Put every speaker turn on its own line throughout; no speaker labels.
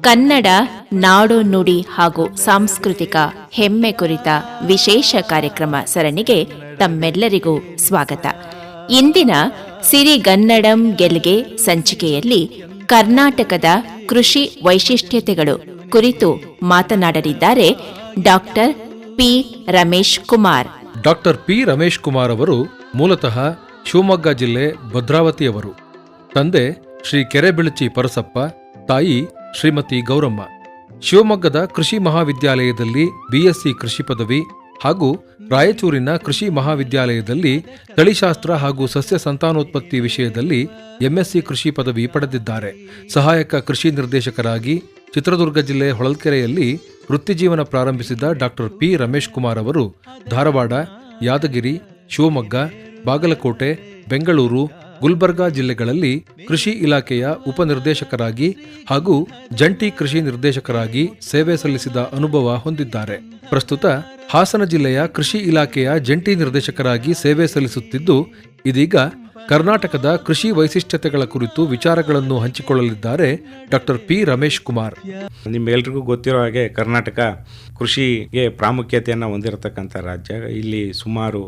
ಕನ್ನಡ, ನಾಡು ನುಡಿ ಹಾಗೂ ಸಾಂಸ್ಕೃತಿಕ ಹೆಮ್ಮೆ ಕುರಿತ ವಿಶೇಷ ಕಾರ್ಯಕ್ರಮ ಸರಣಿಗೆ ತಮ್ಮೆಲ್ಲರಿಗೂ ಸ್ವಾಗತ. ಇಂದಿನ ಸಿರಿಗನ್ನಡಂ ಗೆಲ್ಗೆ ಸಂಚಿಕೆಯಲ್ಲಿ ಕರ್ನಾಟಕದ ಕೃಷಿ ವೈಶಿಷ್ಟ್ಯತೆಗಳು ಕುರಿತು ಮಾತನಾಡಲಿದ್ದಾರೆ doctor P Ramesh Kumar.
Doctor P Ramesh Kumar ಅವರು ಮೂಲತಃ ಶಿವಮೊಗ್ಗ ಜಿಲ್ಲೆ ಭದ್ರಾವತಿಯವರು. ತಂದೆ ಶ್ರೀ ಕೆರೆಬಿಳಚಿ ಪರಸಪ್ಪ, ತಾಯಿ ಶ್ರೀಮತಿ ಗೌರಮ್ಮ. ಶಿವಮೊಗ್ಗದ ಕೃಷಿ ಮಹಾವಿದ್ಯಾಲಯದಲ್ಲಿ ಬಿಎಸ್ಸಿ ಕೃಷಿ ಪದವಿ ಹಾಗೂ ರಾಯಚೂರಿನ ಕೃಷಿ ಮಹಾವಿದ್ಯಾಲಯದಲ್ಲಿ ತಳಿಶಾಸ್ತ್ರ ಹಾಗೂ ಸಸ್ಯ ಸಂತಾನೋತ್ಪತ್ತಿ ವಿಷಯದಲ್ಲಿ ಎಂಎಸ್ಸಿ ಕೃಷಿ ಪದವಿ ಪಡೆದಿದ್ದಾರೆ. ಸಹಾಯಕ ಕೃಷಿ ನಿರ್ದೇಶಕರಾಗಿ ಚಿತ್ರದುರ್ಗ ಜಿಲ್ಲೆ ಹೊಳಲ್ಕೆರೆಯಲ್ಲಿ ವೃತ್ತಿಜೀವನ ಪ್ರಾರಂಭಿಸಿದ ಡಾಕ್ಟರ್ ಪಿ. ರಮೇಶ್ ಕುಮಾರ್ ಅವರು ಧಾರವಾಡ, ಯಾದಗಿರಿ, ಶಿವಮೊಗ್ಗ, ಬಾಗಲಕೋಟೆ, ಬೆಂಗಳೂರು ಗುಲ್ಬರ್ಗಾ ಜಿಲ್ಲೆಗಳಲ್ಲಿ ಕೃಷಿ ಇಲಾಖೆಯ ಉಪನಿರ್ದೇಶಕರಾಗಿ ಹಾಗೂ ಜಂಟಿ ಕೃಷಿ ನಿರ್ದೇಶಕರಾಗಿ ಸೇವೆ ಸಲ್ಲಿಸಿದ ಅನುಭವ ಹೊಂದಿದ್ದಾರೆ. ಪ್ರಸ್ತುತ ಹಾಸನ ಜಿಲ್ಲೆಯ ಕೃಷಿ ಇಲಾಖೆಯ ಜಂಟಿ ನಿರ್ದೇಶಕರಾಗಿ ಸೇವೆ ಸಲ್ಲಿಸುತ್ತಿದ್ದು, ಇದೀಗ ಕರ್ನಾಟಕದ ಕೃಷಿ ವೈಶಿಷ್ಟ್ಯತೆಗಳ ಕುರಿತು ವಿಚಾರಗಳನ್ನು ಹಂಚಿಕೊಳ್ಳಲಿದ್ದಾರೆ ಡಾಕ್ಟರ್ ಪಿ ರಮೇಶ್ ಕುಮಾರ್.
ನಿಮ್ಮೆಲ್ರಿಗೂ ಗೊತ್ತಿರೋ ಹಾಗೆ ಕರ್ನಾಟಕ ಕೃಷಿಗೆ ಪ್ರಾಮುಖ್ಯತೆಯನ್ನು ಹೊಂದಿರತಕ್ಕಂಥ ರಾಜ್ಯ. ಇಲ್ಲಿ ಸುಮಾರು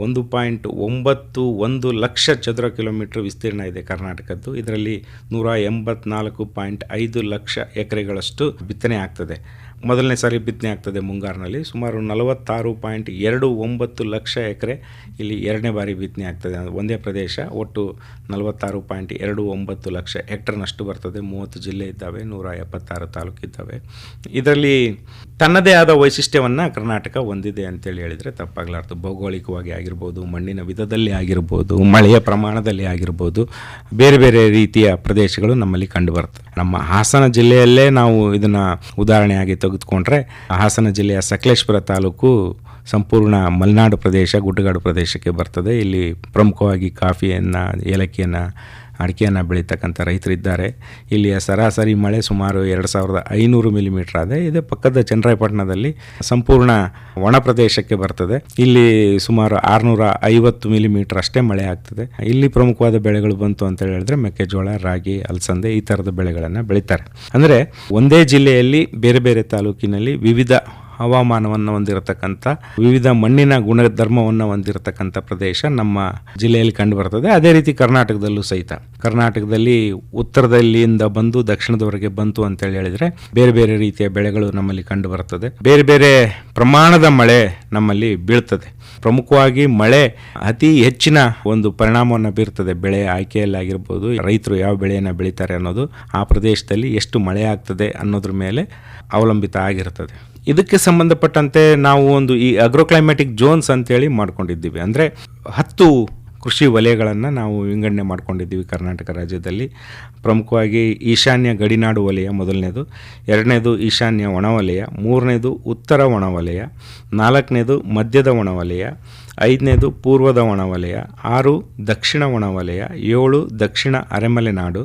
ಒಂದು ಪಾಯಿಂಟ್ ಒಂಬತ್ತು ಒಂದು ಲಕ್ಷ ಚದರ ಕಿಲೋಮೀಟರ್ ವಿಸ್ತೀರ್ಣ ಇದೆ ಕರ್ನಾಟಕದ್ದು. ಇದರಲ್ಲಿ ನೂರ ಎಂಬತ್ನಾಲ್ಕು ಪಾಯಿಂಟ್ ಐದು ಲಕ್ಷ ಎಕರೆಗಳಷ್ಟು ಬಿತ್ತನೆ ಆಗ್ತದೆ. ಮೊದಲನೇ ಸಾರಿ ಬಿತ್ತನೆ ಆಗ್ತದೆ ಮುಂಗಾರಿನಲ್ಲಿ. ಸುಮಾರು ನಲವತ್ತಾರು ಪಾಯಿಂಟ್ ಎರಡು ಒಂಬತ್ತು ಲಕ್ಷ ಎಕರೆ ಇಲ್ಲಿ ಎರಡನೇ ಬಾರಿ ಬಿತ್ತನೆ ಆಗ್ತದೆ. ಒಂದೇ ಪ್ರದೇಶ, ಒಟ್ಟು ನಲವತ್ತಾರು ಪಾಯಿಂಟ್ ಎರಡು ಒಂಬತ್ತು ಲಕ್ಷ ಹೆಕ್ಟರ್ನಷ್ಟು ಬರ್ತದೆ. ಮೂವತ್ತು ಜಿಲ್ಲೆ ಇದ್ದಾವೆ, ನೂರ ಎಪ್ಪತ್ತಾರು ತಾಲೂಕು ಇದ್ದಾವೆ. ಇದರಲ್ಲಿ ತನ್ನದೇ ಆದ ವೈಶಿಷ್ಟ್ಯವನ್ನು ಕರ್ನಾಟಕ ಹೊಂದಿದೆ ಅಂತೇಳಿ ಹೇಳಿದರೆ ತಪ್ಪಾಗಲಾರ್ದು. ಭೌಗೋಳಿಕವಾಗಿ ಆಗಿರ್ಬೋದು, ಮಣ್ಣಿನ ವಿಧದಲ್ಲಿ ಆಗಿರ್ಬೋದು, ಮಳೆಯ ಪ್ರಮಾಣದಲ್ಲಿ ಆಗಿರ್ಬೋದು, ಬೇರೆ ಬೇರೆ ರೀತಿಯ ಪ್ರದೇಶಗಳು ನಮ್ಮಲ್ಲಿ ಕಂಡುಬರ್ತವೆ ನಮ್ಮ ಹಾಸನ ಜಿಲ್ಲೆಯಲ್ಲೇ ನಾವು ಇದನ್ನು ಉದಾಹರಣೆಯಾಗಿ ತೆಗೆದುಕೊಂಡ್ರೆ ಹಾಸನ ಜಿಲ್ಲೆಯ ಸಕಲೇಶ್ಪುರ ತಾಲೂಕು ಸಂಪೂರ್ಣ ಮಲೆನಾಡು ಪ್ರದೇಶ, ಗುಡ್ಡಗಾಡು ಪ್ರದೇಶಕ್ಕೆ ಬರ್ತದೆ. ಇಲ್ಲಿ ಪ್ರಮುಖವಾಗಿ ಕಾಫಿಯನ್ನು, ಏಲಕ್ಕಿಯನ್ನು ಅಡಿಕೆಯನ್ನು ಬೆಳೀತಕ್ಕಂಥ ರೈತರಿದ್ದಾರೆ. ಇಲ್ಲಿಯ ಸರಾಸರಿ ಮಳೆ ಸುಮಾರು ಎರಡು ಸಾವಿರದ ಐನೂರು ಮಿಲಿಮೀಟರ್ ಆದರೆ ಇದು. ಪಕ್ಕದ ಚನ್ನರಾಯಪಟ್ಟಣದಲ್ಲಿ ಸಂಪೂರ್ಣ ಒಣ ಪ್ರದೇಶಕ್ಕೆ ಬರ್ತದೆ. ಇಲ್ಲಿ ಸುಮಾರು ಆರುನೂರ ಐವತ್ತು ಮಿಲಿಮೀಟರ್ ಅಷ್ಟೇ ಮಳೆ ಆಗ್ತದೆ. ಇಲ್ಲಿ ಪ್ರಮುಖವಾದ ಬೆಳೆಗಳು ಬಂತು ಅಂತ ಹೇಳಿದ್ರೆ ಮೆಕ್ಕೆಜೋಳ, ರಾಗಿ, ಅಲಸಂದೆ ಈ ಥರದ ಬೆಳೆಗಳನ್ನು ಬೆಳೀತಾರೆ. ಅಂದರೆ ಒಂದೇ ಜಿಲ್ಲೆಯಲ್ಲಿ ಬೇರೆ ಬೇರೆ ತಾಲೂಕಿನಲ್ಲಿ ವಿವಿಧ ಹವಾಮಾನವನ್ನು ಹೊಂದಿರತಕ್ಕಂಥ, ವಿವಿಧ ಮಣ್ಣಿನ ಗುಣಧರ್ಮವನ್ನು ಹೊಂದಿರತಕ್ಕಂಥ ಪ್ರದೇಶ ನಮ್ಮ ಜಿಲ್ಲೆಯಲ್ಲಿ ಕಂಡುಬರ್ತದೆ. ಅದೇ ರೀತಿ ಕರ್ನಾಟಕದಲ್ಲೂ ಸಹಿತ. ಕರ್ನಾಟಕದಲ್ಲಿ ಉತ್ತರದಲ್ಲಿಂದ ಬಂದು ದಕ್ಷಿಣದವರೆಗೆ ಬಂತು ಅಂತೇಳಿ ಹೇಳಿದರೆ ಬೇರೆ ಬೇರೆ ರೀತಿಯ ಬೆಳೆಗಳು ನಮ್ಮಲ್ಲಿ ಕಂಡುಬರ್ತದೆ. ಬೇರೆ ಬೇರೆ ಪ್ರಮಾಣದ ಮಳೆ ನಮ್ಮಲ್ಲಿ ಬೀಳ್ತದೆ. ಪ್ರಮುಖವಾಗಿ ಮಳೆ ಅತಿ ಹೆಚ್ಚಿನ ಒಂದು ಪರಿಣಾಮವನ್ನು ಬೀರ್ತದೆ. ಬೆಳೆ ಆಯ್ಕೆಯಲ್ಲಾಗಿರ್ಬೋದು, ರೈತರು ಯಾವ ಬೆಳೆಯನ್ನು ಬೆಳೀತಾರೆ ಅನ್ನೋದು ಆ ಪ್ರದೇಶದಲ್ಲಿ ಎಷ್ಟು ಮಳೆ ಆಗ್ತದೆ ಅನ್ನೋದ್ರ ಮೇಲೆ ಅವಲಂಬಿತ ಆಗಿರ್ತದೆ. ಇದಕ್ಕೆ ಸಂಬಂಧಪಟ್ಟಂತೆ ನಾವು ಒಂದು ಈ ಅಗ್ರೋಕ್ಲೈಮ್ಯಾಟಿಕ್ ಜೋನ್ಸ್ ಅಂತೇಳಿ ಮಾಡ್ಕೊಂಡಿದ್ದೀವಿ. ಅಂದರೆ ಹತ್ತು ಕೃಷಿ ವಲಯಗಳನ್ನು ನಾವು ವಿಂಗಡಣೆ ಮಾಡ್ಕೊಂಡಿದ್ದೀವಿ ಕರ್ನಾಟಕ ರಾಜ್ಯದಲ್ಲಿ. ಪ್ರಮುಖವಾಗಿ ಈಶಾನ್ಯ ಗಡಿನಾಡು ವಲಯ ಮೊದಲನೇದು, ಎರಡನೇದು ಈಶಾನ್ಯ ಒಣವಲಯ ಮೂರನೇದು ಉತ್ತರ ಒಣವಲಯ ನಾಲ್ಕನೇದು ಮಧ್ಯದ ಒಣವಲಯ ಐದನೇದು ಪೂರ್ವದ ಒಣವಲಯ ಆರು ದಕ್ಷಿಣ ಒಣವಲಯ ಏಳು ದಕ್ಷಿಣ ಅರೆಮಲೆನಾಡು,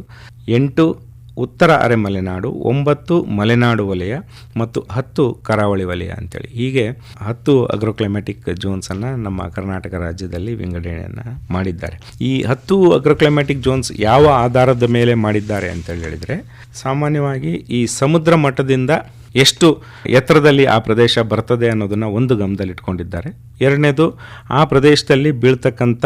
ಎಂಟು ಉತ್ತರ ಅರೆಮಲೆನಾಡು, ಒಂಬತ್ತು ಮಲೆನಾಡು ವಲಯ ಮತ್ತು ಹತ್ತು ಕರಾವಳಿ ವಲಯ ಅಂತೇಳಿ. ಹೀಗೆ ಹತ್ತು ಅಗ್ರೋಕ್ಲೈಮ್ಯಾಟಿಕ್ ಜೋನ್ಸನ್ನು ನಮ್ಮ ಕರ್ನಾಟಕ ರಾಜ್ಯದಲ್ಲಿ ವಿಂಗಡಣೆಯನ್ನು ಮಾಡಿದ್ದಾರೆ. ಈ ಹತ್ತು ಅಗ್ರೋಕ್ಲೈಮ್ಯಾಟಿಕ್ ಜೋನ್ಸ್ ಯಾವ ಆಧಾರದ ಮೇಲೆ ಮಾಡಿದ್ದಾರೆ ಅಂತೇಳಿ ಹೇಳಿದರೆ, ಸಾಮಾನ್ಯವಾಗಿ ಈ ಸಮುದ್ರ ಮಟ್ಟದಿಂದ ಎಷ್ಟು ಎತ್ತರದಲ್ಲಿ ಆ ಪ್ರದೇಶ ಬರ್ತದೆ ಅನ್ನೋದನ್ನು ಒಂದು ಗಮನದಲ್ಲಿ ಇಟ್ಕೊಂಡಿದ್ದಾರೆ ಎರಡನೇದು, ಆ ಪ್ರದೇಶದಲ್ಲಿ ಬೀಳ್ತಕ್ಕಂಥ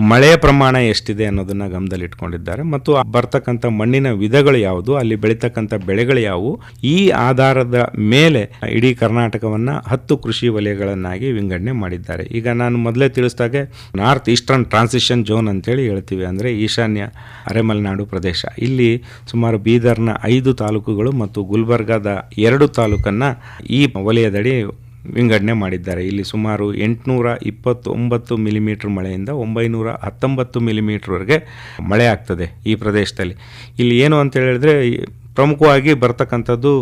ಮಳೆಯ ಪ್ರಮಾಣ ಎಷ್ಟಿದೆ ಅನ್ನೋದನ್ನು ಗಮನದಲ್ಲಿಟ್ಕೊಂಡಿದ್ದಾರೆ. ಮತ್ತು ಆ ಬರ್ತಕ್ಕಂಥ ಮಣ್ಣಿನ ವಿಧಗಳು ಯಾವುದು, ಅಲ್ಲಿ ಬೆಳೀತಕ್ಕಂಥ ಬೆಳೆಗಳು ಯಾವುವು, ಈ ಆಧಾರದ ಮೇಲೆ ಇಡೀ ಕರ್ನಾಟಕವನ್ನು ಹತ್ತು ಕೃಷಿ ವಲಯಗಳನ್ನಾಗಿ ವಿಂಗಡಣೆ ಮಾಡಿದ್ದಾರೆ. ಈಗ ನಾನು ಮೊದಲೇ ತಿಳಿಸಿದಾಗೆ ನಾರ್ತ್ ಈಸ್ಟರ್ನ್ ಟ್ರಾನ್ಸಿಷನ್ ಜೋನ್ ಅಂತೇಳಿ ಹೇಳ್ತೀವಿ. ಅಂದರೆ ಈಶಾನ್ಯ ಅರೆಮಲೆನಾಡು ಪ್ರದೇಶ. ಇಲ್ಲಿ ಸುಮಾರು ಬೀದರ್ನ ಐದು ತಾಲೂಕುಗಳು ಮತ್ತು ಗುಲ್ಬರ್ಗಾದ ಎರಡು ತಾಲೂಕನ್ನು ಈ ವಲಯದಡಿ ವಿಂಗಡಣೆ ಮಾಡಿದ್ದಾರೆ. ಇಲ್ಲಿ ಸುಮಾರು ಎಂಟುನೂರ ಇಪ್ಪತ್ತೊಂಬತ್ತು ಮಿಲಿಮೀಟ್ರ್ ಮಳೆಯಿಂದ ಒಂಬೈನೂರ ಹತ್ತೊಂಬತ್ತು ಮಿಲಿಮೀಟ್ರ್ವರೆಗೆ ಮಳೆ ಆಗ್ತದೆ ಈ ಪ್ರದೇಶದಲ್ಲಿ. ಇಲ್ಲಿ ಏನು ಅಂತ ಹೇಳಿದ್ರೆ ಪ್ರಮುಖವಾಗಿ ಬರ್ತಕ್ಕಂಥದ್ದು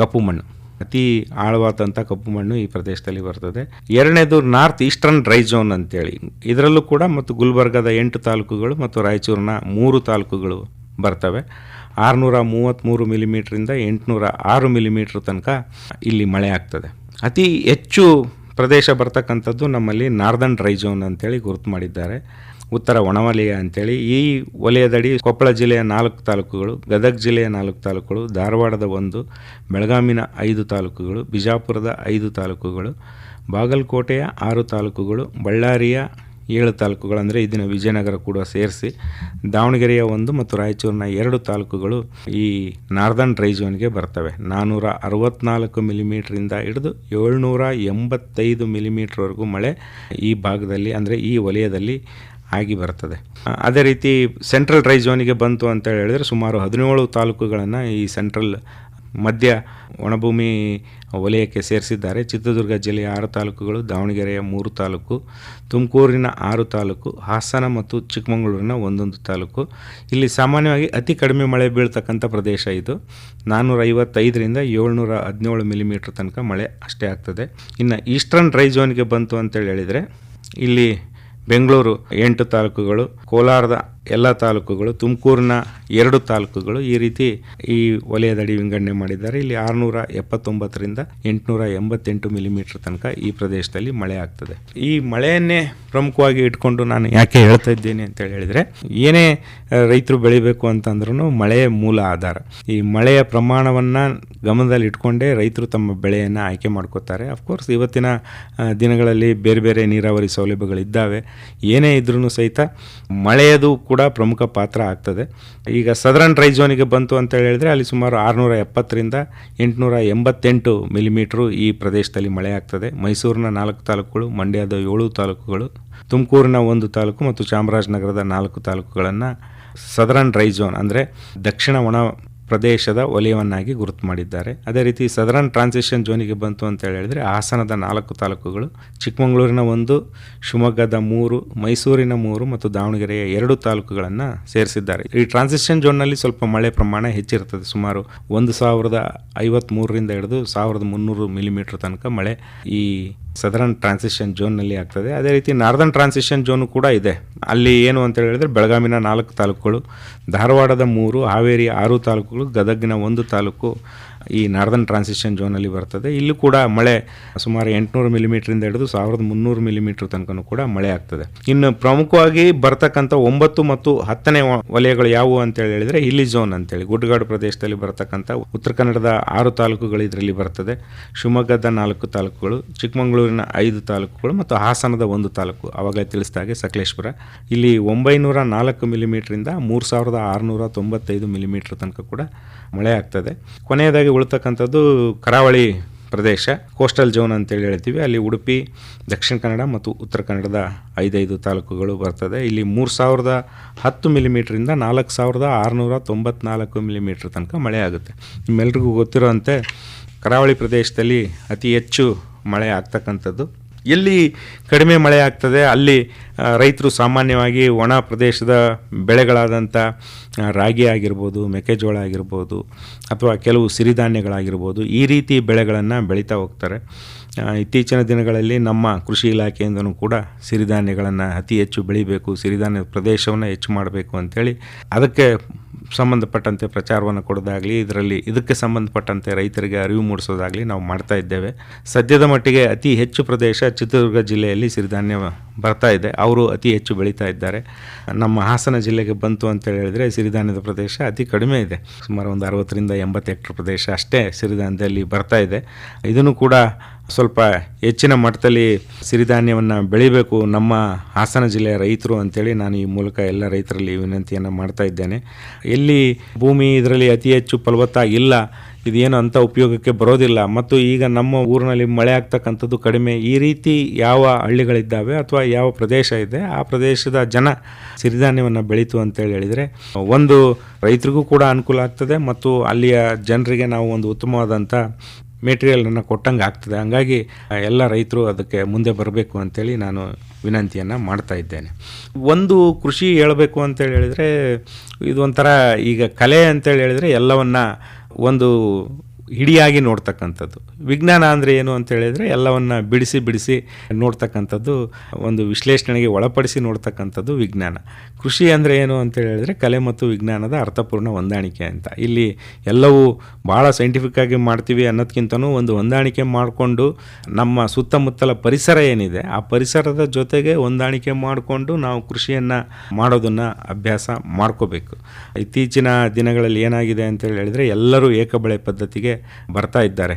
ಕಪ್ಪು ಮಣ್ಣು. ಅತಿ ಆಳವಾದಂಥ ಕಪ್ಪು ಮಣ್ಣು ಈ ಪ್ರದೇಶದಲ್ಲಿ ಬರ್ತದೆ. ಎರಡನೇದು ನಾರ್ತ್ ಈಸ್ಟರ್ನ್ ಡ್ರೈ ಝೋನ್ ಅಂತೇಳಿ. ಇದರಲ್ಲೂ ಕೂಡ ಮತ್ತು ಗುಲ್ಬರ್ಗದ ಎಂಟು ತಾಲೂಕುಗಳು ಮತ್ತು ರಾಯಚೂರಿನ ಮೂರು ತಾಲೂಕುಗಳು ಬರ್ತವೆ. ಆರುನೂರ ಮೂವತ್ತ್ಮೂರು ಮಿಲಿಮೀಟ್ರಿಂದ ಎಂಟುನೂರ ಆರು ಮಿಲಿಮೀಟ್ರ್ ತನಕ ಇಲ್ಲಿ ಮಳೆ ಆಗ್ತದೆ. ಅತಿ ಹೆಚ್ಚು ಪ್ರದೇಶ ಬರ್ತಕ್ಕಂಥದ್ದು ನಮ್ಮಲ್ಲಿ ನಾರ್ದನ್ ಡ್ರೈ ಝೋನ್ ಅಂತೇಳಿ ಗುರುತು ಮಾಡಿದ್ದಾರೆ. ಉತ್ತರ ಒಣವಲಯ ಅಂತೇಳಿ. ಈ ವಲಯದಡಿ ಕೊಪ್ಪಳ ಜಿಲ್ಲೆಯ ನಾಲ್ಕು ತಾಲೂಕುಗಳು, ಗದಗ ಜಿಲ್ಲೆಯ ನಾಲ್ಕು ತಾಲೂಕುಗಳು, ಧಾರವಾಡದ ಒಂದು ಬೆಳಗಾಮಿನ ಐದು ತಾಲೂಕುಗಳು, ಬಿಜಾಪುರದ ಐದು ತಾಲೂಕುಗಳು, ಬಾಗಲಕೋಟೆಯ ಆರು ತಾಲೂಕುಗಳು, ಬಳ್ಳಾರಿಯ ಏಳು ತಾಲೂಕುಗಳಂದರೆ ಇದನ್ನು ವಿಜಯನಗರ ಕೂಡ ಸೇರಿಸಿ ದಾವಣಗೆರೆಯ ಒಂದು ಮತ್ತು ರಾಯಚೂರಿನ ಎರಡು ತಾಲೂಕುಗಳು ಈ ನಾರ್ದನ್ ಡ್ರೈ ಝೋನ್ಗೆ ಬರ್ತವೆ. ನಾನ್ನೂರ ಅರವತ್ನಾಲ್ಕು ಮಿಲಿಮೀಟ್ರಿಂದ ಹಿಡಿದು ಏಳ್ನೂರ ಎಂಬತ್ತೈದು ಮಿಲಿಮೀಟ್ರ್ವರೆಗೂ ಮಳೆ ಈ ಭಾಗದಲ್ಲಿ ಅಂದರೆ ಈ ವಲಯದಲ್ಲಿ ಆಗಿ ಬರ್ತದೆ. ಅದೇ ರೀತಿ ಸೆಂಟ್ರಲ್ ಡ್ರೈ ಝೋನಿಗೆ ಬಂತು ಅಂತ ಹೇಳಿದರೆ ಸುಮಾರು ಹದಿನೇಳು ತಾಲೂಕುಗಳನ್ನು ಈ ಸೆಂಟ್ರಲ್ ಮಧ್ಯ ಒಣಭೂಮಿ ವಲಯಕ್ಕೆ ಸೇರಿಸಿದ್ದಾರೆ. ಚಿತ್ರದುರ್ಗ ಜಿಲ್ಲೆಯ ಆರು ತಾಲೂಕುಗಳು ದಾವಣಗೆರೆಯ ಮೂರು ತಾಲೂಕು, ತುಮಕೂರಿನ ಆರು ತಾಲೂಕು, ಹಾಸನ ಮತ್ತು ಚಿಕ್ಕಮಗಳೂರಿನ ಒಂದೊಂದು ತಾಲೂಕು. ಇಲ್ಲಿ ಸಾಮಾನ್ಯವಾಗಿ ಅತಿ ಕಡಿಮೆ ಮಳೆ ಬೀಳ್ತಕ್ಕಂಥ ಪ್ರದೇಶ ಇದು. ನಾನ್ನೂರ ಐವತ್ತೈದರಿಂದ ಏಳ್ನೂರ ಹದಿನೇಳು ಮಿಲಿಮೀಟ್ರ್ ತನಕ ಮಳೆ ಅಷ್ಟೇ ಆಗ್ತದೆ. ಇನ್ನು ಈಸ್ಟರ್ನ್ ಡ್ರೈ ಝೋನ್ಗೆ ಬಂತು ಅಂತೇಳಿ ಹೇಳಿದರೆ, ಇಲ್ಲಿ ಬೆಂಗಳೂರು ಎಂಟು ತಾಲೂಕುಗಳು, ಕೋಲಾರದ ಎಲ್ಲ ತಾಲೂಕುಗಳು, ತುಮಕೂರಿನ ಎರಡು ತಾಲೂಕುಗಳು ಈ ರೀತಿ ಈ ವಲಯದಡಿ ವಿಂಗಡಣೆ ಮಾಡಿದ್ದಾರೆ. ಇಲ್ಲಿ ಆರುನೂರ ಎಪ್ಪತ್ತೊಂಬತ್ತರಿಂದ ಎಂಟುನೂರ ಎಂಬತ್ತೆಂಟು ಮಿಲಿಮೀಟರ್ ತನಕ ಈ ಪ್ರದೇಶದಲ್ಲಿ ಮಳೆ ಆಗ್ತದೆ. ಈ ಮಳೆಯನ್ನೇ ಪ್ರಮುಖವಾಗಿ ಇಟ್ಕೊಂಡು ನಾನು ಯಾಕೆ ಹೇಳ್ತಾ ಇದ್ದೇನೆ ಅಂತ ಹೇಳಿದರೆ, ಏನೇ ರೈತರು ಬೆಳಿಬೇಕು ಅಂತಂದ್ರೂ ಮಳೆಯ ಮೂಲ ಆಧಾರ. ಈ ಮಳೆಯ ಪ್ರಮಾಣವನ್ನು ಗಮನದಲ್ಲಿ ಇಟ್ಕೊಂಡೇ ರೈತರು ತಮ್ಮ ಬೆಳೆಯನ್ನು ಆಯ್ಕೆ ಮಾಡ್ಕೋತಾರೆ. ಅಫ್ಕೋರ್ಸ್ ಇವತ್ತಿನ ದಿನಗಳಲ್ಲಿ ಬೇರೆ ಬೇರೆ ನೀರಾವರಿ ಸೌಲಭ್ಯಗಳಿದ್ದಾವೆ. ಏನೇ ಇದ್ರೂ ಸಹಿತ ಮಳೆಯದು ಕೂಡ ಪ್ರಮುಖ ಪಾತ್ರ ಆಗ್ತದೆ. ಈಗ ಸದರನ್ ಡ್ರೈ ಝೋನಿಗೆ ಬಂತು ಅಂತ ಹೇಳಿದರೆ ಅಲ್ಲಿ ಸುಮಾರು ಆರುನೂರ ಎಪ್ಪತ್ತರಿಂದ ಎಂಟುನೂರ ಎಂಬತ್ತೆಂಟು ಮಿಲಿಮೀಟ್ರು ಈ ಪ್ರದೇಶದಲ್ಲಿ ಮಳೆ ಆಗ್ತದೆ. ಮೈಸೂರಿನ ನಾಲ್ಕು ತಾಲೂಕುಗಳು, ಮಂಡ್ಯದ ಏಳು ತಾಲೂಕುಗಳು, ತುಮಕೂರಿನ ಒಂದು ತಾಲೂಕು ಮತ್ತು ಚಾಮರಾಜನಗರದ ನಾಲ್ಕು ತಾಲೂಕುಗಳನ್ನು ಸದರನ್ ಡ್ರೈ ಝೋನ್ ಅಂದರೆ ದಕ್ಷಿಣ ಒಣ ಪ್ರದೇಶದ ವಲಯವನ್ನಾಗಿ ಗುರುತು ಮಾಡಿದ್ದಾರೆ. ಅದೇ ರೀತಿ ಸದರನ್ ಟ್ರಾನ್ಸಿಷನ್ ಜೋನಿಗೆ ಬಂತು ಅಂತ ಹೇಳಿದರೆ ಹಾಸನದ ನಾಲ್ಕು ತಾಲೂಕುಗಳು ಚಿಕ್ಕಮಗಳೂರಿನ ಒಂದು, ಶಿವಮೊಗ್ಗದ ಮೂರು, ಮೈಸೂರಿನ ಮೂರು ಮತ್ತು ದಾವಣಗೆರೆಯ ಎರಡು ತಾಲೂಕುಗಳನ್ನು ಸೇರಿಸಿದ್ದಾರೆ. ಈ ಟ್ರಾನ್ಸಿಷನ್ ಜೋನ್ನಲ್ಲಿ ಸ್ವಲ್ಪ ಮಳೆ ಪ್ರಮಾಣ ಹೆಚ್ಚಿರ್ತದೆ ಸುಮಾರು ಒಂದು ಸಾವಿರದ ಐವತ್ತ್ಮೂರರಿಂದ ಹಿಡಿದು ಸಾವಿರದ ಮುನ್ನೂರು ಮಿಲಿಮೀಟರ್ ತನಕ ಮಳೆ ಈ ಸದರನ್ ಟ್ರಾನ್ಸಿಷನ್ ಝೋನ್ನಲ್ಲಿ ಆಗ್ತದೆ. ಅದೇ ರೀತಿ ನಾರ್ದನ್ ಟ್ರಾನ್ಸಿಷನ್ ಝೋನು ಕೂಡ ಇದೆ. ಅಲ್ಲಿ ಏನು ಅಂತ ಹೇಳಿದರೆ ಬೆಳಗಾವಿನ ನಾಲ್ಕು ತಾಲೂಕುಗಳು, ಧಾರವಾಡದ ಮೂರು, ಹಾವೇರಿ ಆರು ತಾಲೂಕುಗಳು, ಗದಗಿನ ಒಂದು ತಾಲೂಕು ಈ ನಾರ್ದನ್ ಟ್ರಾನ್ಸಿಷನ್ ಝೋನಲ್ಲಿ ಬರ್ತದೆ. ಇಲ್ಲೂ ಕೂಡ ಮಳೆ ಸುಮಾರು ಎಂಟುನೂರು ಮಿಲಿಮೀಟ್ರಿಂದ ಹಿಡಿದು ಸಾವಿರದ ಮುನ್ನೂರು ಮಿಲಿಮೀಟ್ರ್ ತನಕನೂ ಕೂಡ ಮಳೆ ಆಗ್ತದೆ. ಇನ್ನು ಪ್ರಮುಖವಾಗಿ ಬರ್ತಕ್ಕಂಥ ಒಂಬತ್ತು ಮತ್ತು ಹತ್ತನೇ ವಲಯಗಳು ಯಾವುವು ಅಂತ ಹೇಳಿದರೆ ಇಲ್ಲಿ ಝೋನ್ ಅಂತೇಳಿ. ಗುಡ್ಡಗಾಡು ಪ್ರದೇಶದಲ್ಲಿ ಬರ್ತಕ್ಕಂಥ ಉತ್ತರ ಕನ್ನಡದ ಆರು ತಾಲೂಕುಗಳು ಇದರಲ್ಲಿ ಬರ್ತದೆ. ಶಿವಮೊಗ್ಗದ ನಾಲ್ಕು ತಾಲೂಕುಗಳು, ಚಿಕ್ಕಮಗಳೂರಿನ ಐದು ತಾಲೂಕುಗಳು ಮತ್ತು ಹಾಸನದ ಒಂದು ತಾಲೂಕು. ಅವಾಗ ತಿಳಿಸಿದ ಹಾಗೆ ಸಕಲೇಶ್ಪುರ. ಇಲ್ಲಿ ಒಂಬೈನೂರ ನಾಲ್ಕು ಮಿಲಿಮೀಟ್ರಿಂದ ಮೂರು ಸಾವಿರದ ಆರುನೂರ ತೊಂಬತ್ತೈದು ಮಿಲಿಮೀಟ್ರ್ ತನಕ ಕೂಡ ಮಳೆ ಆಗ್ತದೆ. ಕೊನೆಯದಾಗಿ ಉಳಿತಕ್ಕಂಥದ್ದು ಕರಾವಳಿ ಪ್ರದೇಶ, ಕೋಸ್ಟಲ್ ಝೋನ್ ಅಂತೇಳಿ ಹೇಳ್ತೀವಿ. ಅಲ್ಲಿ ಉಡುಪಿ, ದಕ್ಷಿಣ ಕನ್ನಡ ಮತ್ತು ಉತ್ತರ ಕನ್ನಡದ ಐದೈದು ತಾಲೂಕುಗಳು ಬರ್ತದೆ. ಇಲ್ಲಿ ಮೂರು ಸಾವಿರದ ಹತ್ತು ಮಿಲಿಮೀಟ್ರಿಂದ ನಾಲ್ಕು ಸಾವಿರದ ಆರುನೂರ ತೊಂಬತ್ನಾಲ್ಕು ಮಿಲಿಮೀಟ್ರ್ ತನಕ ಮಳೆ ಆಗುತ್ತೆ. ನಿಮ್ಮೆಲ್ರಿಗೂ ಗೊತ್ತಿರೋಂತೆ ಕರಾವಳಿ ಪ್ರದೇಶದಲ್ಲಿ ಅತಿ ಹೆಚ್ಚು ಮಳೆ ಆಗ್ತಕ್ಕಂಥದ್ದು ಎಲ್ಲಿ ಕಡಿಮೆ ಮಳೆ ಆಗ್ತದೆ, ಅಲ್ಲಿ ರೈತರು ಸಾಮಾನ್ಯವಾಗಿ ಒಣ ಪ್ರದೇಶದ ಬೆಳೆಗಳಾದಂಥ ರಾಗಿ ಆಗಿರ್ಬೋದು, ಮೆಕ್ಕೆಜೋಳ ಆಗಿರ್ಬೋದು, ಅಥವಾ ಕೆಲವು ಸಿರಿಧಾನ್ಯಗಳಾಗಿರ್ಬೋದು, ಈ ರೀತಿ ಬೆಳೆಗಳನ್ನು ಬೆಳೀತಾ ಹೋಗ್ತಾರೆ. ಇತ್ತೀಚಿನ ದಿನಗಳಲ್ಲಿ ನಮ್ಮ ಕೃಷಿ ಇಲಾಖೆಯಿಂದನೂ ಕೂಡ ಸಿರಿಧಾನ್ಯಗಳನ್ನು ಅತಿ ಹೆಚ್ಚು ಬೆಳಿಬೇಕು, ಸಿರಿಧಾನ್ಯ ಪ್ರದೇಶವನ್ನು ಹೆಚ್ಚು ಮಾಡಬೇಕು ಅಂಥೇಳಿ ಅದಕ್ಕೆ ಸಂಬಂಧಪಟ್ಟಂತೆ ಪ್ರಚಾರವನ್ನು ಕೊಡೋದಾಗಲಿ, ಇದರಲ್ಲಿ ಇದಕ್ಕೆ ಸಂಬಂಧಪಟ್ಟಂತೆ ರೈತರಿಗೆ ಅರಿವು ಮೂಡಿಸೋದಾಗಲಿ ನಾವು ಮಾಡ್ತಾ ಇದ್ದೇವೆ. ಸದ್ಯದ ಮಟ್ಟಿಗೆ ಅತಿ ಹೆಚ್ಚು ಪ್ರದೇಶ ಚಿತ್ರದುರ್ಗ ಜಿಲ್ಲೆಯಲ್ಲಿ ಸಿರಿಧಾನ್ಯ ಬರ್ತಾ ಇದೆ. ಅವರು ಅತಿ ಹೆಚ್ಚು ಬೆಳೀತಾ ಇದ್ದಾರೆ. ನಮ್ಮ ಹಾಸನ ಜಿಲ್ಲೆಗೆ ಬಂತು ಅಂತ ಹೇಳಿದರೆ ಸಿರಿಧಾನ್ಯದ ಪ್ರದೇಶ ಅತಿ ಕಡಿಮೆ ಇದೆ. ಸುಮಾರು ಒಂದು ಅರವತ್ತರಿಂದ ಎಂಬತ್ತು ಹೆಕ್ಟರ್ ಪ್ರದೇಶ ಅಷ್ಟೇ ಸಿರಿಧಾನ್ಯದಲ್ಲಿ ಬರ್ತಾ ಇದೆ. ಇದನ್ನು ಕೂಡ ಸ್ವಲ್ಪ ಹೆಚ್ಚಿನ ಮಟ್ಟದಲ್ಲಿ ಸಿರಿಧಾನ್ಯವನ್ನು ಬೆಳಿಬೇಕು ನಮ್ಮ ಹಾಸನ ಜಿಲ್ಲೆಯ ರೈತರು ಅಂತೇಳಿ ನಾನು ಈ ಮೂಲಕ ಎಲ್ಲ ರೈತರಲ್ಲಿ ವಿನಂತಿಯನ್ನು ಮಾಡ್ತಾ ಇದ್ದೇನೆ. ಎಲ್ಲಿ ಭೂಮಿ ಇದರಲ್ಲಿ ಅತಿ ಹೆಚ್ಚು ಫಲವತ್ತಾಗಿಲ್ಲ ಇದೇನು ಅಂಥ ಉಪಯೋಗಕ್ಕೆ ಬರೋದಿಲ್ಲ, ಮತ್ತು ಈಗ ನಮ್ಮ ಊರಿನಲ್ಲಿ ಮಳೆ ಆಗ್ತಕ್ಕಂಥದ್ದು ಕಡಿಮೆ, ಈ ರೀತಿ ಯಾವ ಹಳ್ಳಿಗಳಿದ್ದಾವೆ ಅಥವಾ ಯಾವ ಪ್ರದೇಶ ಇದೆ, ಆ ಪ್ರದೇಶದ ಜನ ಸಿರಿಧಾನ್ಯವನ್ನು ಬೆಳೀತು ಅಂತೇಳಿ ಹೇಳಿದರೆ, ಒಂದು ರೈತರಿಗೂ ಕೂಡ ಅನುಕೂಲ ಆಗ್ತದೆ, ಮತ್ತು ಅಲ್ಲಿಯ ಜನರಿಗೆ ನಾವು ಒಂದು ಉತ್ತಮವಾದಂಥ ಮೆಟೀರಿಯಲನ್ನು ಕೊಟ್ಟಂಗೆ ಆಗ್ತದೆ. ಹಂಗಾಗಿ ಎಲ್ಲ ರೈತರು ಅದಕ್ಕೆ ಮುಂದೆ ಬರಬೇಕು ಅಂತೇಳಿ ನಾನು ವಿನಂತಿಯನ್ನು ಮಾಡ್ತಾ ಇದ್ದೇನೆ. ಒಂದು ಕೃಷಿ ಹೇಳಬೇಕು ಅಂತೇಳಿ ಹೇಳಿದರೆ ಇದು ಒಂಥರ ಈಗ ಕಲೆ ಅಂತೇಳಿ ಹೇಳಿದರೆ ಎಲ್ಲವನ್ನು ಒಂದು ಹಿಡಿಯಾಗಿ ನೋಡ್ತಕ್ಕಂಥದ್ದು. ವಿಜ್ಞಾನ ಅಂದರೆ ಏನು ಅಂತ ಹೇಳಿದರೆ ಎಲ್ಲವನ್ನು ಬಿಡಿಸಿ ಬಿಡಿಸಿ ನೋಡ್ತಕ್ಕಂಥದ್ದು, ಒಂದು ವಿಶ್ಲೇಷಣೆಗೆ ಒಳಪಡಿಸಿ ನೋಡ್ತಕ್ಕಂಥದ್ದು ವಿಜ್ಞಾನ. ಕೃಷಿ ಅಂದರೆ ಏನು ಅಂತ ಹೇಳಿದರೆ ಕಲೆ ಮತ್ತು ವಿಜ್ಞಾನದ ಅರ್ಥಪೂರ್ಣ ಹೊಂದಾಣಿಕೆ ಅಂತ. ಇಲ್ಲಿ ಎಲ್ಲವೂ ಭಾಳ ಸೈಂಟಿಫಿಕ್ ಆಗಿ ಮಾಡ್ತೀವಿ ಅನ್ನೋದಕ್ಕಿಂತನೂ ಒಂದು ಹೊಂದಾಣಿಕೆ ಮಾಡಿಕೊಂಡು ನಮ್ಮ ಸುತ್ತಮುತ್ತಲ ಪರಿಸರ ಏನಿದೆ, ಆ ಪರಿಸರದ ಜೊತೆಗೆ ಹೊಂದಾಣಿಕೆ ಮಾಡಿಕೊಂಡು ನಾವು ಕೃಷಿಯನ್ನು ಮಾಡೋದನ್ನು ಅಭ್ಯಾಸ ಮಾಡ್ಕೋಬೇಕು. ಇತ್ತೀಚಿನ ದಿನಗಳಲ್ಲಿ ಏನಾಗಿದೆ ಅಂತ ಹೇಳಿದರೆ ಎಲ್ಲರೂ ಏಕಬಳೆ ಪದ್ಧತಿಗೆ ಬರ್ತಾ ಇದ್ದಾರೆ.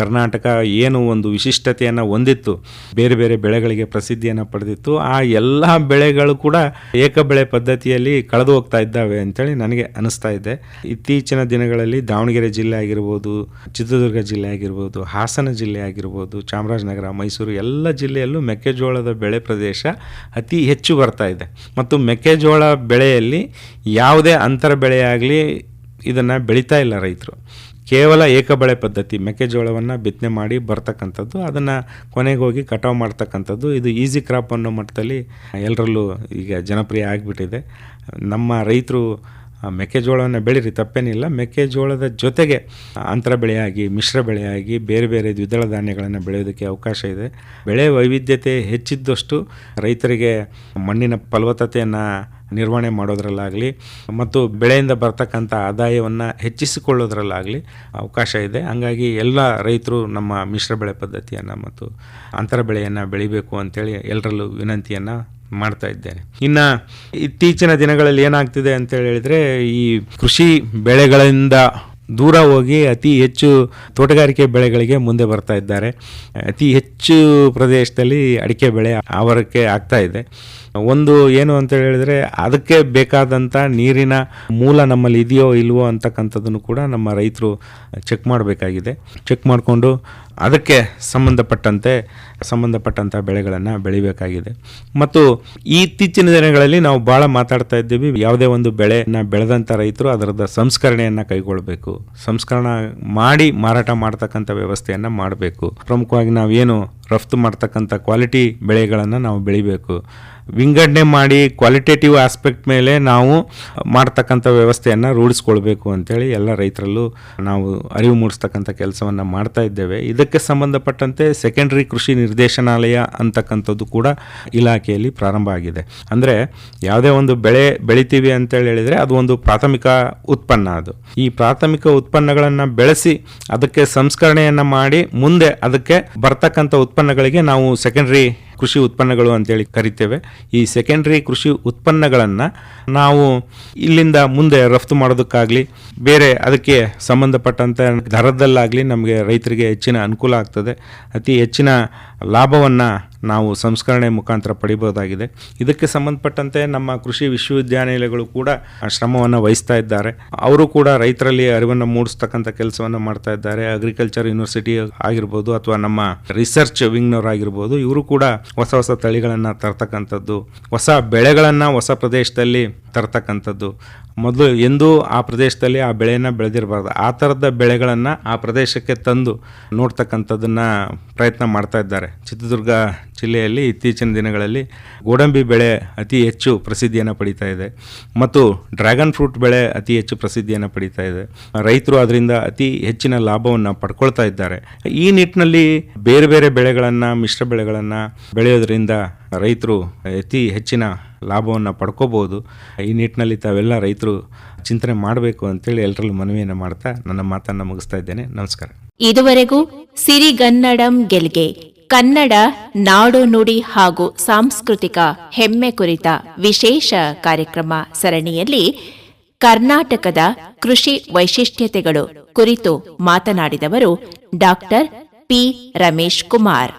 ಕರ್ನಾಟಕ ಏನು ಒಂದು ವಿಶಿಷ್ಟತೆಯನ್ನು ಹೊಂದಿತ್ತು, ಬೇರೆ ಬೇರೆ ಬೆಳೆಗಳಿಗೆ ಪ್ರಸಿದ್ಧಿಯನ್ನು ಪಡೆದಿತ್ತು, ಆ ಎಲ್ಲ ಬೆಳೆಗಳು ಕೂಡ ಏಕಬೆಳೆ ಪದ್ಧತಿಯಲ್ಲಿ ಕಳೆದು ಹೋಗ್ತಾ ಇದ್ದಾವೆ ಅಂತೇಳಿ ನನಗೆ ಅನಿಸ್ತಾ ಇದೆ. ಇತ್ತೀಚಿನ ದಿನಗಳಲ್ಲಿ ದಾವಣಗೆರೆ ಜಿಲ್ಲೆ ಆಗಿರ್ಬೋದು, ಚಿತ್ರದುರ್ಗ ಜಿಲ್ಲೆ ಆಗಿರ್ಬೋದು, ಹಾಸನ ಜಿಲ್ಲೆ ಆಗಿರ್ಬೋದು, ಚಾಮರಾಜನಗರ, ಮೈಸೂರು ಎಲ್ಲ ಜಿಲ್ಲೆಯಲ್ಲೂ ಮೆಕ್ಕೆಜೋಳದ ಬೆಳೆ ಪ್ರದೇಶ ಅತಿ ಹೆಚ್ಚು ಬರ್ತಾ ಇದೆ. ಮತ್ತು ಮೆಕ್ಕೆಜೋಳ ಬೆಳೆಯಲ್ಲಿ ಯಾವುದೇ ಅಂತರ ಬೆಳೆಯಾಗಲಿ ಇದನ್ನು ಬೆಳೀತಾ ಇಲ್ಲ ರೈತರು. ಕೇವಲ ಏಕಬಳೆ ಪದ್ಧತಿ, ಮೆಕ್ಕೆಜೋಳವನ್ನು ಬಿತ್ತನೆ ಮಾಡಿ ಬರ್ತಕ್ಕಂಥದ್ದು, ಅದನ್ನು ಕೊನೆಗೆ ಹೋಗಿ ಕಟಾವು ಮಾಡ್ತಕ್ಕಂಥದ್ದು, ಇದು ಈಸಿ ಕ್ರಾಪ್ ಅನ್ನೋ ಮಟ್ಟದಲ್ಲಿ ಎಲ್ಲರಲ್ಲೂ ಈಗ ಜನಪ್ರಿಯ ಆಗಿಬಿಟ್ಟಿದೆ. ನಮ್ಮ ರೈತರು ಮೆಕ್ಕೆಜೋಳವನ್ನು ಬೆಳೀರಿ, ತಪ್ಪೇನಿಲ್ಲ. ಮೆಕ್ಕೆಜೋಳದ ಜೊತೆಗೆ ಅಂತರ ಬೆಳೆಯಾಗಿ, ಮಿಶ್ರ ಬೆಳೆಯಾಗಿ, ಬೇರೆ ಬೇರೆ ದ್ವಿದಳ ಧಾನ್ಯಗಳನ್ನು ಬೆಳೆಯೋದಕ್ಕೆ ಅವಕಾಶ ಇದೆ. ಬೆಳೆ ವೈವಿಧ್ಯತೆ ಹೆಚ್ಚಿದ್ದಷ್ಟು ರೈತರಿಗೆ ಮಣ್ಣಿನ ಫಲವತ್ತತೆಯನ್ನು ನಿರ್ವಹಣೆ ಮಾಡೋದ್ರಲ್ಲಾಗಲಿ ಮತ್ತು ಬೆಳೆಯಿಂದ ಬರ್ತಕ್ಕಂಥ ಆದಾಯವನ್ನು ಹೆಚ್ಚಿಸಿಕೊಳ್ಳೋದ್ರಲ್ಲಾಗಲಿ ಅವಕಾಶ ಇದೆ. ಹಾಗಾಗಿ ಎಲ್ಲ ರೈತರು ನಮ್ಮ ಮಿಶ್ರ ಬೆಳೆ ಪದ್ಧತಿಯನ್ನು ಮತ್ತು ಅಂತರ ಬೆಳೆಯನ್ನು ಬೆಳಿಬೇಕು ಅಂತೇಳಿ ಎಲ್ಲರಲ್ಲೂ ವಿನಂತಿಯನ್ನು ಮಾಡ್ತಾ ಇದ್ದೇನೆ. ಇನ್ನು ಇತ್ತೀಚಿನ ದಿನಗಳಲ್ಲಿ ಏನಾಗ್ತಿದೆ ಅಂತ ಹೇಳಿದರೆ ಈ ಕೃಷಿ ಬೆಳೆಗಳಿಂದ ದೂರ ಹೋಗಿ ಅತಿ ಹೆಚ್ಚು ತೋಟಗಾರಿಕೆ ಬೆಳೆಗಳಿಗೆ ಮುಂದೆ ಬರ್ತಾ ಇದ್ದಾರೆ. ಅತಿ ಹೆಚ್ಚು ಪ್ರದೇಶದಲ್ಲಿ ಅಡಿಕೆ ಬೆಳೆ ಆವರಕ್ಕೆ ಆಗ್ತಾ ಇದೆ. ಒಂದು ಏನು ಅಂತ ಹೇಳಿದರೆ ಅದಕ್ಕೆ ಬೇಕಾದಂಥ ನೀರಿನ ಮೂಲ ನಮ್ಮಲ್ಲಿ ಇದೆಯೋ ಇಲ್ವೋ ಅಂತಕ್ಕಂಥದ್ದನ್ನು ಕೂಡ ನಮ್ಮ ರೈತರು ಚೆಕ್ ಮಾಡಬೇಕಾಗಿದೆ. ಚೆಕ್ ಮಾಡಿಕೊಂಡು ಅದಕ್ಕೆ ಸಂಬಂಧಪಟ್ಟಂತೆ ಸಂಬಂಧಪಟ್ಟಂಥ ಬೆಳೆಗಳನ್ನು ಬೆಳಿಬೇಕಾಗಿದೆ. ಮತ್ತು ಈ ಇತ್ತೀಚಿನ ದಿನಗಳಲ್ಲಿ ನಾವು ಭಾಳ ಮಾತಾಡ್ತಾ ಇದ್ದೀವಿ, ಯಾವುದೇ ಒಂದು ಬೆಳೆನ ಬೆಳೆದಂಥ ರೈತರು ಅದರದ ಸಂಸ್ಕರಣೆಯನ್ನು ಕೈಗೊಳ್ಳಬೇಕು ಸಂಸ್ಕರಣ ಮಾಡಿ ಮಾರಾಟ ಮಾಡ್ತಕ್ಕಂಥ ವ್ಯವಸ್ಥೆಯನ್ನು ಮಾಡಬೇಕು. ಪ್ರಮುಖವಾಗಿ ನಾವೇನು ರಫ್ತು ಮಾಡ್ತಕ್ಕಂಥ ಕ್ವಾಲಿಟಿ ಬೆಳೆಗಳನ್ನು ನಾವು ಬೆಳಿಬೇಕು. ವಿಂಗಡಣೆ ಮಾಡಿ ಕ್ವಾಲಿಟೇಟಿವ್ ಆಸ್ಪೆಕ್ಟ್ ಮೇಲೆ ನಾವು ಮಾಡ್ತಕ್ಕಂಥ ವ್ಯವಸ್ಥೆಯನ್ನು ರೂಢಿಸ್ಕೊಳ್ಬೇಕು ಅಂತೇಳಿ ಎಲ್ಲ ರೈತರಲ್ಲೂ ನಾವು ಅರಿವು ಮೂಡಿಸ್ತಕ್ಕಂಥ ಕೆಲಸವನ್ನು ಮಾಡ್ತಾ ಇದ್ದೇವೆ. ಇದಕ್ಕೆ ಸಂಬಂಧಪಟ್ಟಂತೆ ಸೆಕೆಂಡ್ರಿ ಕೃಷಿ ನಿರ್ದೇಶನಾಲಯ ಅಂತಕ್ಕಂಥದ್ದು ಕೂಡ ಇಲಾಖೆಯಲ್ಲಿ ಪ್ರಾರಂಭ ಆಗಿದೆ. ಅಂದರೆ ಯಾವುದೇ ಒಂದು ಬೆಳೆ ಬೆಳಿತೀವಿ ಅಂತೇಳಿ ಹೇಳಿದರೆ ಅದು ಒಂದು ಪ್ರಾಥಮಿಕ ಉತ್ಪನ್ನ ಅದು. ಈ ಪ್ರಾಥಮಿಕ ಉತ್ಪನ್ನಗಳನ್ನು ಬೆಳೆಸಿ ಅದಕ್ಕೆ ಸಂಸ್ಕರಣೆಯನ್ನು ಮಾಡಿ ಮುಂದೆ ಅದಕ್ಕೆ ಬರ್ತಕ್ಕಂಥ ಉತ್ಪನ್ನಗಳಿಗೆ ನಾವು ಸೆಕೆಂಡ್ರಿ ಕೃಷಿ ಉತ್ಪನ್ನಗಳು ಅಂತೇಳಿ ಕರಿತೇವೆ. ಈ ಸೆಕೆಂಡ್ರಿ ಕೃಷಿ ಉತ್ಪನ್ನಗಳನ್ನು ನಾವು ಇಲ್ಲಿಂದ ಮುಂದೆ ರಫ್ತು ಮಾಡೋದಕ್ಕಾಗಲಿ, ಬೇರೆ ಅದಕ್ಕೆ ಸಂಬಂಧಪಟ್ಟಂಥ ದರದಲ್ಲಾಗಲಿ ನಮಗೆ ರೈತರಿಗೆ ಹೆಚ್ಚಿನ ಅನುಕೂಲ ಆಗ್ತದೆ. ಅತಿ ಹೆಚ್ಚಿನ ಲಾಭವನ್ನು ನಾವು ಸಂಸ್ಕರಣೆ ಮುಖಾಂತರ ಪಡಿಬೋದಾಗಿದೆ ಇದಕ್ಕೆ ಸಂಬಂಧಪಟ್ಟಂತೆ ನಮ್ಮ ಕೃಷಿ ವಿಶ್ವವಿದ್ಯಾನಿಲಯಗಳು ಕೂಡ ಶ್ರಮವನ್ನು ವಹಿಸ್ತಾ ಇದ್ದಾರೆ. ಅವರು ಕೂಡ ರೈತರಲ್ಲಿ ಅರಿವನ್ನು ಮೂಡಿಸ್ತಕ್ಕಂಥ ಕೆಲಸವನ್ನು ಮಾಡ್ತಾ ಇದ್ದಾರೆ. ಅಗ್ರಿಕಲ್ಚರ್ ಯೂನಿವರ್ಸಿಟಿ ಆಗಿರ್ಬೋದು ಅಥವಾ ನಮ್ಮ ರಿಸರ್ಚ್ ವಿಂಗ್ನವರಾಗಿರ್ಬೋದು ಇವರು ಕೂಡ ಹೊಸ ಹೊಸ ತಳಿಗಳನ್ನು ತರ್ತಕ್ಕಂಥದ್ದು, ಹೊಸ ಬೆಳೆಗಳನ್ನು ಹೊಸ ಪ್ರದೇಶದಲ್ಲಿ ತರ್ತಕ್ಕಂಥದ್ದು. ಮೊದಲು ಎಂದೂ ಆ ಪ್ರದೇಶದಲ್ಲಿ ಆ ಬೆಳೆಯನ್ನು ಬೆಳೆದಿರಬಾರ್ದು. ಆ ಥರದ ಬೆಳೆಗಳನ್ನು ಆ ಪ್ರದೇಶಕ್ಕೆ ತಂದು ನೋಡ್ತಕ್ಕಂಥದ್ದನ್ನು ಪ್ರಯತ್ನ ಮಾಡ್ತಾ ಇದ್ದಾರೆ. ಚಿತ್ರದುರ್ಗ ಜಿಲ್ಲೆಯಲ್ಲಿ ಇತ್ತೀಚಿನ ದಿನಗಳಲ್ಲಿ ಗೋಡಂಬಿ ಬೆಳೆ ಅತಿ ಹೆಚ್ಚು ಪ್ರಸಿದ್ಧಿಯನ್ನು ಪಡೀತಾ ಇದೆ. ಮತ್ತು ಡ್ರ್ಯಾಗನ್ ಫ್ರೂಟ್ ಬೆಳೆ ಅತಿ ಹೆಚ್ಚು ಪ್ರಸಿದ್ಧಿಯನ್ನು ಪಡೀತಾ ಇದೆ. ರೈತರು ಅದರಿಂದ ಅತಿ ಹೆಚ್ಚಿನ ಲಾಭವನ್ನು ಪಡ್ಕೊಳ್ತಾ ಇದ್ದಾರೆ. ಈ ನಿಟ್ಟಿನಲ್ಲಿ ಬೇರೆ ಬೇರೆ ಬೆಳೆಗಳನ್ನು, ಮಿಶ್ರ ಬೆಳೆಗಳನ್ನು ಬೆಳೆಯೋದ್ರಿಂದ ರೈತರು ಅತಿ ಹೆಚ್ಚಿನ ಲಾಭವನ್ನು ಪಡ್ಕೋಬೋದು ಈ ನಿಟ್ಟಿನಲ್ಲಿ ತಾವೆಲ್ಲ ರೈತರು ಚಿಂತನೆ ಮಾಡಬೇಕು ಅಂತೇಳಿ ಎಲ್ಲರಲ್ಲೂ ಮನವಿಯನ್ನು ಮಾಡ್ತಾ ನನ್ನ ಮಾತನ್ನು ಮುಗಿಸ್ತಾ ಇದ್ದೇನೆ. ನಮಸ್ಕಾರ.
ಇದುವರೆಗೂ ಸಿರಿಗನ್ನಡಂ ಗೆಲ್ಗೆ ಕನ್ನಡ, ನಾಡು ನುಡಿ ಹಾಗೂ ಸಾಂಸ್ಕೃತಿಕ ಹೆಮ್ಮೆ ಕುರಿತ ವಿಶೇಷ ಕಾರ್ಯಕ್ರಮ ಸರಣಿಯಲ್ಲಿ ಕರ್ನಾಟಕದ ಕೃಷಿ ವೈಶಿಷ್ಟ್ಯತೆಗಳು ಕುರಿತು ಮಾತನಾಡಿದವರು ಡಾಕ್ಟರ್ ಪಿ ರಮೇಶ್ ಕುಮಾರ್.